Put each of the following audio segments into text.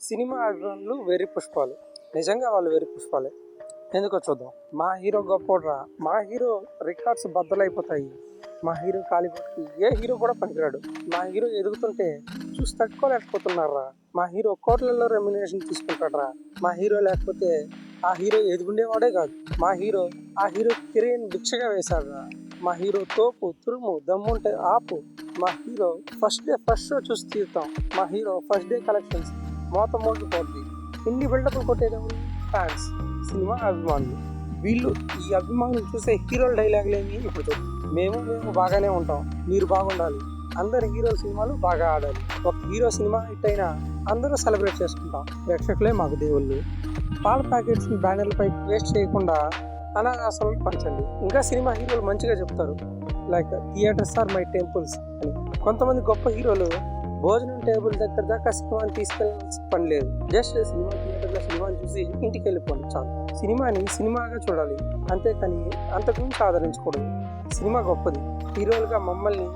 Cinema అభిమానులు వెర్రి పుష్పాలు. నిజంగా వాళ్ళు వెర్రి పుష్పాలే. ఎందుకో చూద్దాం. మా హీరో గొప్పోడ్రా. మా హీరో రికార్డ్స్ బద్దలైపోతాయి. మా హీరో కాలిపోతుంది ఏ హీరో కూడా పనికిరాడు. మా హీరో ఎదుగుతుంటే చూసి తట్టుకోలేకపోతున్నారా మా హీరో కోట్లలో రెమ్యునేషన్ తీసుకుంటాడరా. మా హీరో లేకపోతే ఆ హీరో ఎదుగుండేవాడే కాదు. మా హీరో ఆ హీరో కిరీన్ భిక్షగా వేశాడురా. మా హీరో తోపు తురుము దమ్ముంటే ఆపు. మా hero first day first show చూసి తీరుతాం. మా హీరో ఫస్ట్ డే కలెక్షన్స్ మోత మోగిపోద్ది. ఇన్ని బిల్డప్లు కొట్టేదేమో ఫ్యాన్స్ సినిమా అభిమానులు. వీళ్ళు ఈ అభిమానులు చూసే హీరోల డైలాగులేమి ఇప్పుడు మేము మేము బాగానే ఉంటాం. మీరు బాగుండాలి. అందరు హీరో సినిమాలు బాగా ఆడాలి. ఒక హీరో సినిమా హిట్ అయినా అందరూ సెలబ్రేట్ చేసుకుంటాం. ప్రేక్షకులే మాకు దేవుళ్ళు. పాల ప్యాకెట్స్ బ్యానర్లపై వేస్ట్ చేయకుండా అనాథాశ్రమాలకు పంచండి. ఇంకా సినిమా హీరోలు మంచిగా చెప్తారు. Like theatres are my temples అని. కొంతమంది గొప్ప హీరోలు భోజనం టేబుల్ దగ్గర దాకా సినిమాని తీసుకెళ్ళాల్సిన పని లేదు. జస్ట్ సినిమా థియేటర్లో సినిమాని చూసి ఇంటికి వెళ్ళిపోండి చాలు. సినిమాని సినిమాగా చూడాలి. అంతేకాని అంతకుమించి ఆదరించకూడదు. సినిమా గొప్పది. హీరోలుగా మమ్మల్ని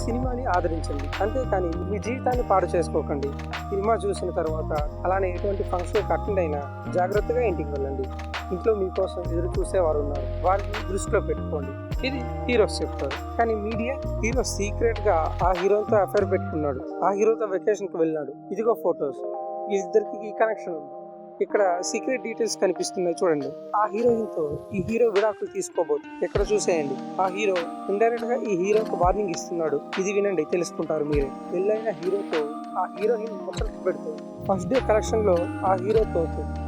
సినిమాని ఆదరించండి. అంతేకాని మీ జీవితాన్ని పాడు చేసుకోకండి. సినిమా చూసిన తర్వాత అలానే ఎటువంటి ఫంక్షన్కి అటెండ్ అయినా జాగ్రత్తగా ఇంటికి వెళ్ళండి. ఇంట్లో మీకోసం ఎదురు చూసేవారు ఉన్నారు వారిని దృష్టిలో పెట్టుకోండి. ఇది హీరోస్ చెప్తారు కానీ మీడియా హీరో సీక్రెట్గా ఆ హీరోతో అఫైర్ పెట్టుకున్నాడు. ఆ హీరోతో వెకేషన్కి వెళ్ళినాడు ఇదిగో ఫొటోస్ ఇద్దరికి ఈ కనెక్షన్ ఉంది. ఇక్కడ సీక్రెట్ డీటెయిల్స్ కనిపిస్తున్నాయి చూడండి. ఆ హీరోయిన్తో ఈ హీరో విడాకులు తీసుకోబోదు ఇక్కడ చూసేయండి? ఆ హీరో ఇండైరెక్ట్గా ఈ హీరోకు వార్నింగ్ ఇస్తున్నాడు. ఇది వినండి తెలుసుకుంటారు మీరే. పెళ్ళైన హీరోతో ఆ హీరోయిన్ ముచ్చట్లు పెడుతుంది ఫస్ట్ డే కలెక్షన్లో ఆ హీరోతో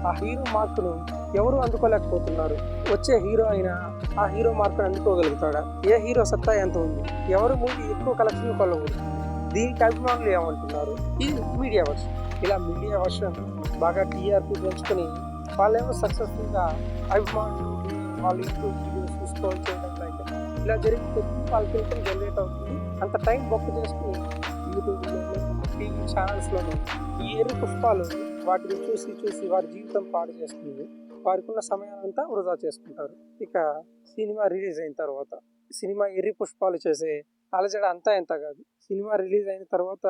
ఆ హీరో మార్కును ఎవరు అందుకోలేకపోతున్నారు? వచ్చే హీరో అయినా ఆ హీరో మార్కును అందుకోగలుగుతాడా? ఏ హీరో సత్తా ఎంత ఉంది? ఎవరు మూవీ ఎక్కువ కలెక్షన్ కొల్లకూడదు దీనికి అభిమానులు ఏమంటున్నారు? ఇది మీడియా వర్షన్ ఇలా మీడియా వర్షన్ బాగా టీఆర్పీ పెంచుకొని వాళ్ళేమో సక్సెస్ఫుల్గా అభిమానులు వాళ్ళు ఇంట్లో వీడియోస్ చూసుకోవాలి చేయడం లైక్ ఇలా జరిగితే వాళ్ళకి ఇన్కమ్ జనరేట్ అవుతుంది. అంత టైం బొక్క చేసుకుని యూట్యూబ్లోను టీవీ ఛానల్స్లోను ఈ ఎర్రి పుష్పాలు వాటిని చూసి చూసి వారి జీవితం పాడు చేస్తుంది. వారికి ఉన్న సమయాన్నంతా వృధా చేసుకుంటారు. ఇక సినిమా రిలీజ్ అయిన తర్వాత సినిమా ఎర్రి పుష్పాలు చేసే అలజడ అంతా ఎంత కాదు. సినిమా రిలీజ్ అయిన తర్వాత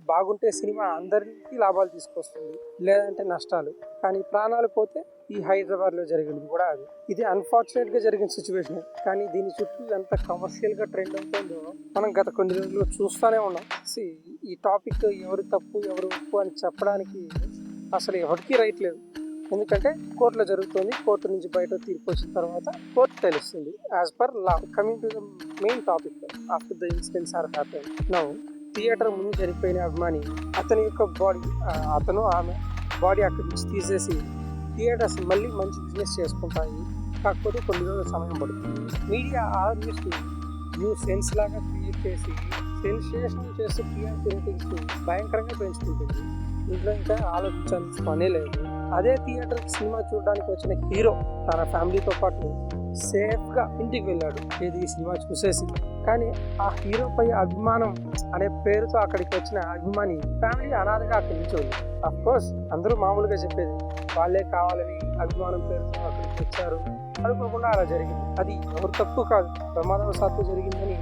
బాగుంటే సినిమా అందరికీ లాభాలు తీసుకొస్తుంది. లేదంటే నష్టాలు. కానీ ప్రాణాలు పోతే ఈ హైదరాబాద్లో జరిగింది కూడా అది. ఇది అన్ఫార్చునేట్గా జరిగిన సిచ్యువేషన్. కానీ దీని చుట్టూ ఎంత కమర్షియల్గా ట్రెండ్ అవుతుందో మనం గత కొన్ని రోజులు చూస్తూనే ఉన్నాం. సి ఈ టాపిక్ ఎవరు తప్పు ఎవరు ఉప్పు అని చెప్పడానికి అసలు ఎవరికీ రైట్ లేదు. ఎందుకంటే కోర్టులో జరుగుతుంది. కోర్టు నుంచి బయట తీర్పు వచ్చిన తర్వాత కోర్టు తెలుస్తుంది. As per law coming to the main topic after the incidents are happen now theatre ముందు చనిపోయిన అభిమాని అతని యొక్క బాడీ అతను ఆమె బాడీ అక్కడి నుంచి తీసేసి థియేటర్స్ మళ్ళీ మంచి బిజినెస్ చేసుకుంటాయి. కాకపోతే కొన్ని రోజుల సమయం పడుతుంది. మీడియా ఆ న్యూస్ని న్యూ సెన్స్ లాగా క్రియేట్ చేసి సెన్సేషన్ చేసి టీఆర్పీ రేటింగ్స్ భయంకరంగా పెంచుకుంటుంది. ఇంట్లో ఇంకా ఆలోచించాల్సిన పనే లేదు. అదే థియేటర్ సినిమా చూడడానికి వచ్చిన హీరో తన ఫ్యామిలీతో పాటు సేఫ్గా ఇంటికి వెళ్ళాడు. ఏది ఈ సినిమా చూసేసి. కానీ ఆ హీరోపై అభిమానం అనే పేరుతో అక్కడికి వచ్చిన అభిమాని ఫ్యామిలీ అనాథగా అక్కడి నుంచి ఉంది. కోర్స్ అందరూ మామూలుగా చెప్పేది వాళ్ళే కావాలని అభిమానం పేరుతో అక్కడికి వచ్చారు. అనుకోకుండా అలా జరిగింది. అది ఎవరు తప్పు కాదు ప్రమాదవశాత్తు జరిగిందని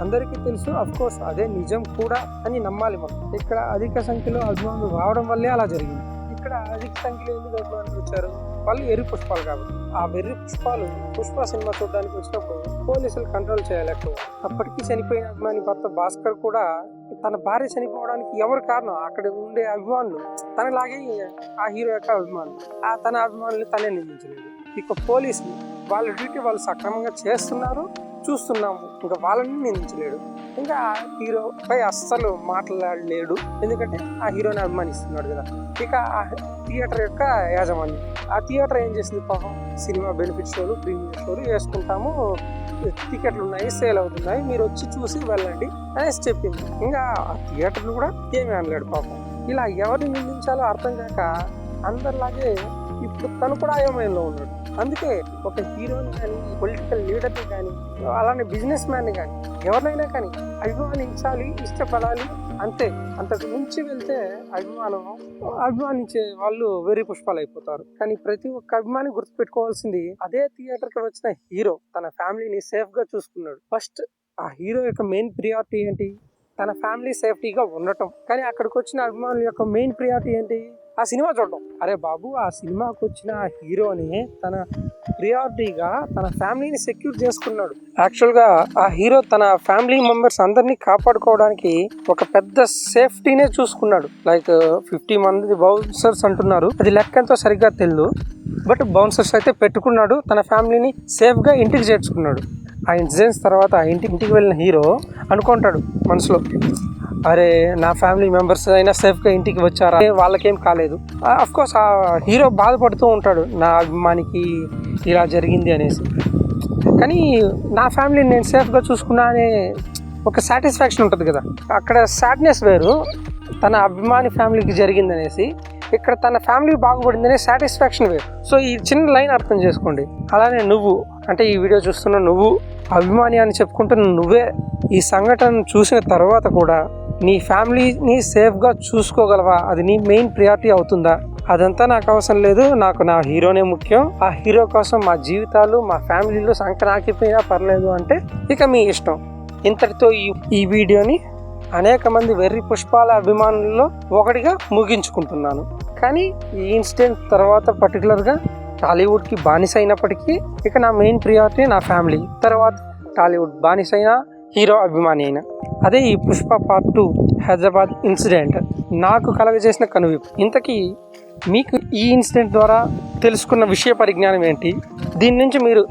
అందరికీ తెలుసు. అఫ్ కోర్స్ అదే నిజం కూడా అని నమ్మాలి మనం. ఇక్కడ అధిక సంఖ్యలో అభిమానులు రావడం వల్లే అలా జరిగింది. ఇక్కడ అధిక సంఖ్యలో ఎందుకు అభిమానులు వచ్చారు? వాళ్ళు వెర్రి పుష్పాలు కాబట్టి. ఆ వెర్రి పుష్పాలు పుష్ప సినిమా చూడడానికి వచ్చినప్పుడు పోలీసులు కంట్రోల్ చేయలేకపోయారు. అప్పటికీ చనిపోయిన అభిమాని భర్త భాస్కర్ కూడా తన భార్య చనిపోవడానికి ఎవరు కారణం? అక్కడ ఉండే అభిమానులు. తనలాగే ఆ హీరో యొక్క అభిమానులు. ఆ తన అభిమానులు తనే నిందించలేదు. ఇక పోలీసులు వాళ్ళ డ్యూటీ వాళ్ళు సక్రమంగా చేస్తున్నారు చూస్తున్నాము. ఇంకా వాళ్ళని నిందించలేడు. ఇంకా ఆ హీరో పై అస్సలు మాట్లాడలేడు. ఎందుకంటే ఆ హీరోని అభిమానిస్తున్నాడు కదా. ఇక ఆ థియేటర్ యొక్క యాజమాన్యం. ఆ థియేటర్ ఏం చేసింది పాపం? సినిమా బెనిఫిట్ షోలు ప్రీమియర్ షోలు వేసుకుంటాము. టికెట్లు ఉన్నాయి సేల్ అవుతున్నాయి. మీరు వచ్చి చూసి వెళ్ళండి అనేసి చెప్పింది. ఇంకా ఆ థియేటర్లు కూడా ఏమీ అనలేడు పాపం. ఇలా ఎవరిని నిందించాలో అర్థం కాక అందరిలాగే ఇప్పుడు తను కూడా అయోమయంలో ఉన్నాడు. అందుకే ఒక హీరోని కానీ పొలిటికల్ లీడర్ని కానీ అలానే బిజినెస్ మ్యాన్ని కానీ ఎవరినైనా కానీ అభిమానించాలి ఇష్టపడాలి అంతే. అంతకు మించి వెళ్తే అభిమానం అభిమానించే వాళ్ళు వెర్రి పుష్పాలు అయిపోతారు కానీ ప్రతి ఒక్క అభిమాని గుర్తుపెట్టుకోవాల్సింది అదే థియేటర్కి వచ్చిన హీరో తన ఫ్యామిలీని సేఫ్గా చూసుకున్నాడు. ఫస్ట్ ఆ హీరో యొక్క మెయిన్ ప్రియారిటీ ఏంటి? తన ఫ్యామిలీ సేఫ్టీగా ఉండటం. కానీ అక్కడికి వచ్చిన అభిమానుల యొక్క మెయిన్ ప్రియారిటీ ఏంటి? ఆ సినిమా చూడడం అరే బాబు ఆ సినిమాకి వచ్చిన ఆ హీరోని తన ప్రియారిటీగా తన ఫ్యామిలీని సెక్యూర్ చేసుకున్నాడు. యాక్చువల్గా ఆ హీరో తన ఫ్యామిలీ మెంబర్స్ అందరినీ కాపాడుకోవడానికి ఒక పెద్ద సేఫ్టీనే చూసుకున్నాడు. లైక్ ఫిఫ్టీ మంది బౌన్సర్స్ అంటున్నారు. అది లెక్క ఎంతో సరిగ్గా తెలియదు బట్ బౌన్సర్స్ అయితే పెట్టుకున్నాడు. తన ఫ్యామిలీని సేఫ్గా ఇంటికి చేర్చుకున్నాడు. ఆ ఇన్సిడెంట్స్ తర్వాత ఆ ఇంటి ఇంటికి వెళ్ళిన హీరో అనుకుంటాడు మనసులో అరే నా ఫ్యామిలీ మెంబర్స్ అయినా సేఫ్గా ఇంటికి వచ్చారా? వాళ్ళకేం కాలేదు. కోర్స్ ఆ హీరో బాధపడుతూ ఉంటాడు నా అభిమానికి ఇలా జరిగింది అనేసి. కానీ నా ఫ్యామిలీని నేను సేఫ్గా చూసుకున్నా అనే ఒక సాటిస్ఫాక్షన్ ఉంటుంది కదా. అక్కడ సాడ్నెస్ వేరు తన అభిమాని ఫ్యామిలీకి జరిగింది అనేసి ఇక్కడ తన ఫ్యామిలీ బాగుపడిందనే సాటిస్ఫాక్షన్ వేరు. సో ఈ చిన్న లైన్ అర్థం చేసుకోండి. అలానే నువ్వు అంటే ఈ వీడియో చూస్తున్న నువ్వు అభిమాని అని చెప్పుకుంటున్న నువ్వే ఈ సంఘటన చూసిన తర్వాత కూడా నీ ఫ్యామిలీని సేఫ్గా చూసుకోగలవా? అది నీ మెయిన్ ప్రియారిటీ అవుతుందా? అదంతా నాకు అవసరం లేదు. నాకు నా హీరోనే ముఖ్యం. ఆ హీరో కోసం మా జీవితాలు మా ఫ్యామిలీలో సంక్రాకిపోయినా పర్లేదు అంటే ఇక మీ ఇష్టం. ఇంతటితో ఈ ఈ వీడియోని అనేక మంది వెర్రి పుష్పాల అభిమానుల్లో ఒకటిగా ముగించుకుంటున్నాను. కానీ ఈ ఇన్సిడెంట్ తర్వాత పర్టికులర్గా టాలీవుడ్కి బానిస అయినప్పటికీ ఇక నా మెయిన్ ప్రియారిటీ నా ఫ్యామిలీ. తర్వాత టాలీవుడ్ బానిస అయినా హీరో అభిమాని అయినా. అదే ఈ Pushpa part two Hyderabad incident నాకు కలగజేసిన కనువిప్పు. ఇంతకీ మీకు ఈ ఇన్సిడెంట్ ద్వారా తెలుసుకున్న విషయ పరిజ్ఞానం ఏంటి? దీని నుంచి మీరు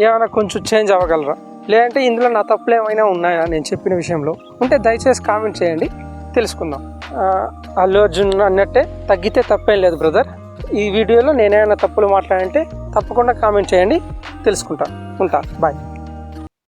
ఏమైనా కొంచెం చేంజ్ అవ్వగలరా? లేదంటే ఇందులో నా తప్పులు ఏమైనా ఉన్నాయా? నేను చెప్పిన విషయంలో. ఉంటే దయచేసి కామెంట్ చేయండి. తెలుసుకుందాం. అల్లు అర్జున్ అన్నట్టే తగ్గితే తప్పేం లేదు బ్రదర్ ఈ వీడియోలో నేనేమైనా తప్పులు మాట్లాడంటే తప్పకుండా కామెంట్ చేయండి. తెలుసుకుంటా. ఉంటా. బాయ్